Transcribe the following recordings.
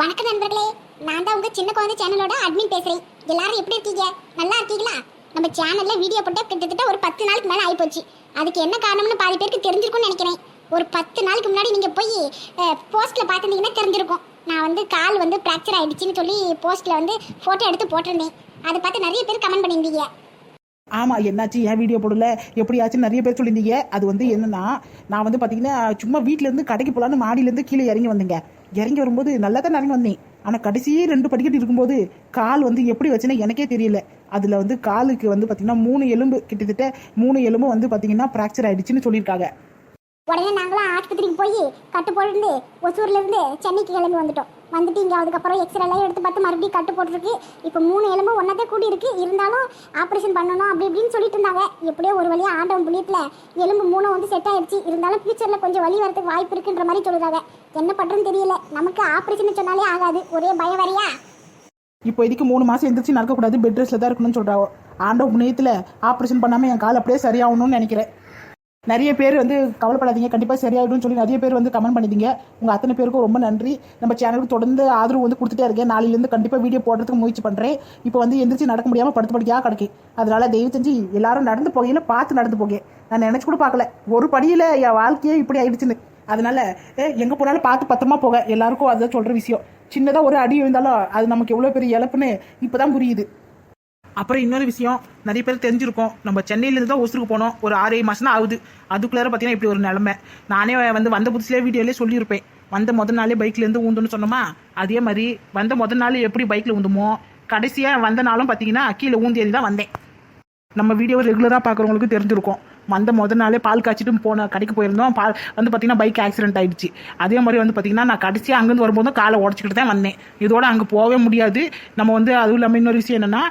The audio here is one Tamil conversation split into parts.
வணக்கம் நண்பர்களே. நான் தான் உங்க சின்ன குழந்தை சேனலோட அட்மின் பேசுறேன். எல்லாரும் எப்படி இருக்கீங்க? நல்லா இருக்கீங்களா? நம்ம சேனல்ல வீடியோ போட்டு கிட்டத்தட்ட ஒரு பத்து நாளுக்கு மேலே ஆயிப்போச்சு. அதுக்கு என்ன காரணம்னு பாதி பேருக்கு தெரிஞ்சிருக்கும்னு நினைக்கிறேன். ஒரு பத்து நாளுக்கு முன்னாடி நீங்கள் போய் போஸ்ட்டில் பார்த்துருந்தீங்கன்னா தெரிஞ்சிருக்கும். நான் வந்து கால் வந்து ஃப்ராக்சர் ஆகிடுச்சின்னு சொல்லி போஸ்ட்டில் வந்து ஃபோட்டோ எடுத்து போட்டிருந்தேன். அதை பார்த்து நிறைய பேர் கமெண்ட் பண்ணியிருந்தீங்க. ஆமாம் என்னாச்சு? ஏன் வீடியோ போடல? எப்படியாச்சும் நிறைய பேர் சொல்லியிருந்தீங்க. அது வந்து என்னன்னா நான் வந்து பார்த்தீங்கன்னா சும்மா வீட்டிலேருந்து கடைக்கு போகலான்னு மாடியிலேருந்து கீழே இறங்கி வந்தேங்க. இறங்கி வரும்போது நல்லா தான் இறங்கி வந்தேன். ஆனால் கடைசியே ரெண்டு படிக்கட்டு இருக்கும்போது கால் வந்து எப்படி வச்சுன்னு எனக்கே தெரியல. அதில் வந்து காலுக்கு வந்து பார்த்தீங்கன்னா மூணு எலும்பு கிட்டத்தட்ட மூணு எலும்பு வந்து பார்த்தீங்கன்னா ஃப்ராக்சர் ஆயிடுச்சுன்னு சொல்லியிருக்காங்க. உடனே நாங்களாம் ஆஸ்பத்திரிக்கு போய் கட்டு போட்டு ஒசூர்லேருந்து சென்னைக்கு கிளம்பி வந்துட்டோம். வந்துட்டு இங்கே அதுக்கப்புறம் எக்ஸ்ரேலாம் எடுத்து பார்த்து மறுபடியும் கட்டு போட்டிருக்கு. இப்போ மூணு எலும்பு ஒன்றதே கூடி இருக்கு இருந்தாலும் ஆப்ரேஷன் பண்ணணும் அப்படி இப்படின்னு சொல்லிட்டு இருந்தாங்க. எப்படியோ ஒரு வழியாக ஆண்டவன் புண்ணியத்தில் எலும்பு மூணு வந்து செட் ஆயிடுச்சு. இருந்தாலும் ஃபியூச்சரில் கொஞ்சம் வழி வரதுக்கு வாய்ப்பு இருக்குன்ற மாதிரி சொல்லுறாங்க என்ன பண்ணுறதுன்னு தெரியல. நமக்கு ஆப்ரேஷன் சொன்னாலே ஆகாது. ஒரே பயம் வரையா? இப்போ இதுக்கு மூணு மாதம் எந்திரிச்சு நடக்கக்கூடாது. பெட் ரெஸ்ட்டில் தான் இருக்கணும்னு சொல்கிறாவோ ஆண்டவ புண்ணியத்தில் ஆப்ரேஷன் பண்ணாமல் என் கால் அப்படியே சரியாகணும்னு நினைக்கிறேன். நிறைய பேர் வந்து கவலைப்படாதீங்க. கண்டிப்பாக சரியாயிடும்னு சொல்லி நிறைய பேர் வந்து கமெண்ட் பண்ணிட்டீங்க. உங்கள் அத்தனை பேருக்கும் ரொம்ப நன்றி. நம்ம சேனலுக்கு தொடர்ந்து ஆதரவு வந்து கொடுத்துட்டே இருக்கேன். நாளையிலேருந்து கண்டிப்பாக வீடியோ போடுறதுக்கு முயற்சி பண்ணுறேன் இப்போ வந்து எந்திரிச்சு நடக்க முடியாமல் படுத்து படிக்காக கிடக்கு அதனால தயவு செஞ்சு எல்லாரும் நடந்து போகையில் பார்த்து நடந்து போக நான் நினச்சி கூட பார்க்கல. ஒரு படியில் என் வாழ்க்கையே இப்படி ஆயிடுச்சுன்னு. அதனால ஏ, போனாலும் பார்த்து பத்திரமா போக. எல்லாருக்கும் அதுதான் சொல்கிற விஷயம். சின்னதாக ஒரு அடி விழுந்தாலும் அது நமக்கு எவ்வளோ பெரிய இழப்புன்னு இப்போ தான் புரியுது. அப்புறம் இன்னொரு விஷயம் நிறைய பேர் தெரிஞ்சிருக்கோம். நம்ம சென்னையிலேருந்து தான் ஒசூருக்கு போனோம். ஒரு ஆறு ஏழு மாதம் ஆகுது. அதுக்குள்ளார பார்த்தீங்கன்னா இப்படி ஒரு நிலமை. நானே வந்து வந்த புதுசுலேயே வீடியோலேயே சொல்லியிருப்பேன். வந்த முதல் நாளே பைக்லேருந்து ஊந்துன்னு சொன்னோமா? அதே மாதிரி வந்த முதல் நாள் எப்படி பைக்கில் ஊந்துமோ கடைசியாக வந்த நாளும் பார்த்தீங்கன்னா கீழே ஊந்தியது தான் வந்தேன். நம்ம வீடியோ ரெகுலராக பார்க்குறவங்களுக்கு தெரிஞ்சிருக்கும். வந்த முத நாளே பால் காய்ச்சிட்டு போன கடைக்கு போயிருந்தோம். பால் வந்து பார்த்தீங்கன்னா பைக் ஆக்சிடென்ட் ஆயிடுச்சு. அதே மாதிரி வந்து பார்த்தீங்கன்னா நான் கடைசியாக அங்கேருந்து வரும்போதும் காலை உடச்சிக்கிட்டு தான் வந்தேன். இதோட அங்கே போகவே முடியாது. நம்ம வந்து அதுவும் இல்லாமல் இன்னொரு விஷயம் என்னென்னா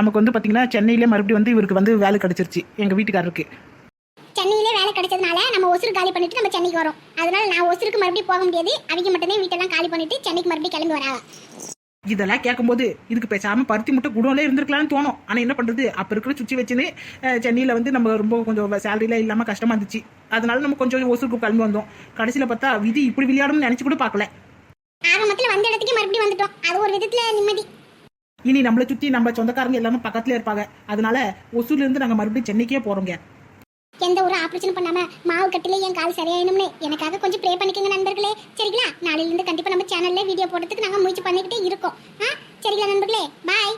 நமக்கு வந்து பார்த்தீங்கன்னா சென்னையிலே மறுபடியும் வந்து இவருக்கு வந்து வேலை கிடச்சிருச்சு எங்கள் வீட்டுக்காரருக்கு. சென்னையிலே வேலை கிடைச்சதுனால நம்ம ஒசூர் காலி பண்ணிட்டு நம்ம சென்னைக்கு வரோம். அதனால நான் ஒசூருக்கு மறுபடியும் போக முடியாது. அவங்க மட்டும்தான் வீட்டெல்லாம் காலி பண்ணிட்டு சென்னைக்கு மறுபடியும் கிளம்பி வராங்க. இதெல்லாம் கேட்கும்போது இதுக்கு பேசாம பருத்தி முட்டை குடோன்ல இருந்திருக்கலாம்னு தோணும். ஆனா என்ன பண்றது? அப்ப இருக்கிற சுச்சி வச்சுன்னு சென்னையில வந்து நம்ம ரொம்ப கொஞ்சம் சேலரியில இல்லாம கஷ்டமா இருந்துச்சு. அதனால நம்ம கொஞ்சம் ஒசூருக்கு கிளம்பி வந்தோம். கடைசியில பார்த்தா விதி இப்படி விளையாடும்னு நினைச்சு கூட பார்க்கல. ஆரம்பத்தில் வந்த இடத்துக்கு மறுபடியும் வந்துட்டோம். அது ஒரு விதத்துல நிம்மதி. இனி நம்மளை சுத்தி நம்ம சொந்தக்காரங்க எல்லாமே பக்கத்துல இருப்பாங்க. அதனால ஒசூர்ல இருந்து நாங்க மறுபடியும் சென்னைக்கே போறோங்க. எந்த ஒரு ஆப்ரேஷன் பண்ணாம மாவு கட்டில என் கால் சரியாயணும்னு எனக்காக கொஞ்சம் ப்ரே பண்ணிக்கோங்க நண்பர்களே. சரிங்களா? நாளையிலிருந்து கண்டிப்பா நம்ம சேனல்ல வீடியோ போடுறதுக்கு நாங்க முயற்சி பண்ணிக்கிட்டே இருக்கோம். ஆ? சரிங்களா நண்பர்களே? பாய்